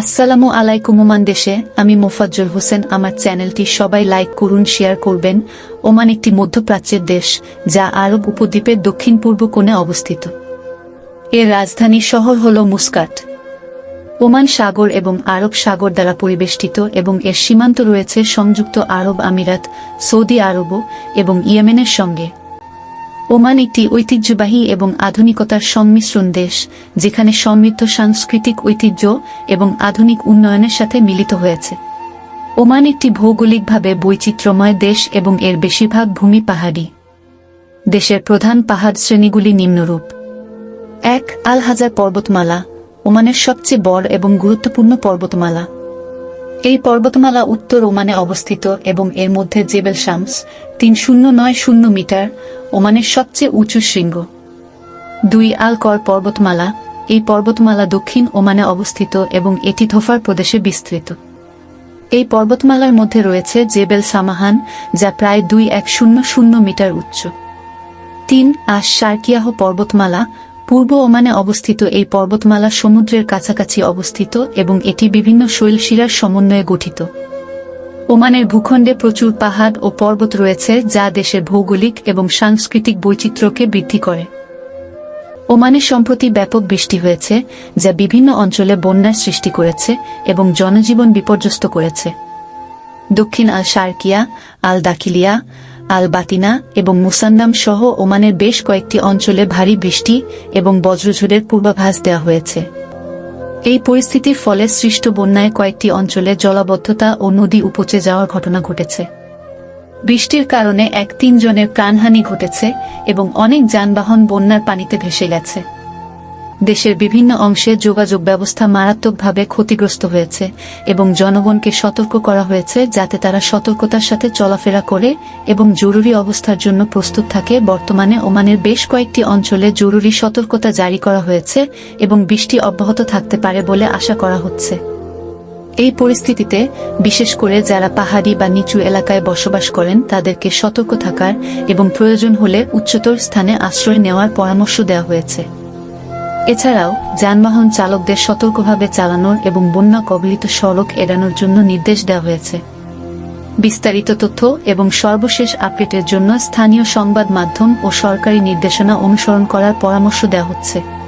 আসসালামু আলাইকুম ওমান দেশে, আমি মোফাজ্জল হোসেন। আমার চ্যানেলটি সবাই লাইক করুন, শেয়ার করবেন। ওমান একটি মধ্যপ্রাচ্যের দেশ, যা আরব উপদ্বীপের দক্ষিণ পূর্ব কোণে অবস্থিত। এর রাজধানী শহর হল মুস্কাট। ওমান সাগর এবং আরব সাগর দ্বারা পরিবেষ্টিত এবং এর সীমান্ত রয়েছে সংযুক্ত আরব আমিরাত, সৌদি আরব এবং ইয়েমেনের সঙ্গে। ওমান একটি ঐতিহ্যবাহী এবং আধুনিকতার সংমিশ্রণ দেশ, যেখানে সমৃদ্ধ সাংস্কৃতিক ঐতিহ্য এবং আধুনিক উন্নয়নের সাথে মিলিত হয়েছে। ওমান একটি ভৌগোলিকভাবে বৈচিত্র্যময় দেশ এবং এর বেশিরভাগ ভূমি পাহাড়ি। দেশের প্রধান পাহাড় শ্রেণীগুলি নিম্নরূপ। এক আল হাজার পর্বতমালা, ওমানের সবচেয়ে বড় এবং গুরুত্বপূর্ণ পর্বতমালা। এই পর্বতমালা উত্তর ওমানে অবস্থিত এবং এর মধ্যে জেবেল শামস, তিন শূন্য নয় শূন্য মিটার, ওমানের সবচেয়ে উঁচু শৃঙ্গ। দুই আল কর পর্বতমালা, এই পর্বতমালা দক্ষিণ ওমানে অবস্থিত এবং এটি ধোফার প্রদেশে বিস্তৃত। এই পর্বতমালার মধ্যে রয়েছে জেবেল সামাহান, যা প্রায় দুই এক শূন্য শূন্য মিটার উচ্চ। তিন আশ সার্কিয়াহ পর্বতমালা পূর্ব ওমানে অবস্থিত এই পর্বতমালা সমুদ্রের কাছাকাছি অবস্থিত এবং এটি বিভিন্ন শৈলশিরার সমন্বয়ে গঠিত। ওমানের ভূখণ্ডে প্রচুর পাহাড় ও পর্বত রয়েছে যা দেশের ভৌগোলিক এবং সাংস্কৃতিক বৈচিত্র্যকে বৃদ্ধি করে। ওমানে সম্প্রতি ব্যাপক বৃষ্টি হয়েছে, যা বিভিন্ন অঞ্চলে বন্যার সৃষ্টি করেছে এবং জনজীবন বিপর্যস্ত করেছে। দক্ষিণ আল শার্কিয়া, আল দাখিলিয়া আল বাতিনা এবং মুসান্নাম সহ ওমানের বেশ কয়েকটি অঞ্চলে ভারী বৃষ্টি এবং বজ্রঝড়ের পূর্বাভাস দেওয়া হয়েছে। এই পরিস্থিতির ফলে সৃষ্ট বন্যায় কয়েকটি অঞ্চলে জলাবদ্ধতা ও নদী উপচে যাওয়ার ঘটনা ঘটেছে। বৃষ্টির কারণে এক তিনজনের প্রাণহানি ঘটেছে এবং অনেক যানবাহন বন্যার পানিতে ভেসে গেছে। দেশের বিভিন্ন অংশে যোগাযোগ ব্যবস্থা মারাত্মকভাবে ক্ষতিগ্রস্ত হয়েছে এবং জনগণকে সতর্ক করা হয়েছে যাতে তারা সতর্কতার সাথে চলাফেরা করে এবং জরুরি অবস্থার জন্য প্রস্তুত থাকে। বর্তমানে ওমানের বেশ কয়েকটি অঞ্চলে জরুরি সতর্কতা জারি করা হয়েছে এবং বৃষ্টি অব্যাহত থাকতে পারে বলে আশা করা হচ্ছে। এই পরিস্থিতিতে, বিশেষ করে যারা পাহাড়ি বা নিচু এলাকায় বসবাস করেন, তাদেরকে সতর্ক থাকার এবং প্রয়োজন হলে উচ্চতর স্থানে আশ্রয় নেওয়ার পরামর্শ দেওয়া হয়েছে। এছাড়াও, যানবাহন চালকদের সতর্কভাবে চালানোর এবং বন্যা কবলিত সড়ক এড়ানোর জন্য নির্দেশ দেওয়া হয়েছে। বিস্তারিত তথ্য এবং সর্বশেষ আপডেটের জন্য স্থানীয় সংবাদ মাধ্যম ও সরকারি নির্দেশনা অনুসরণ করার পরামর্শ দেওয়া হচ্ছে।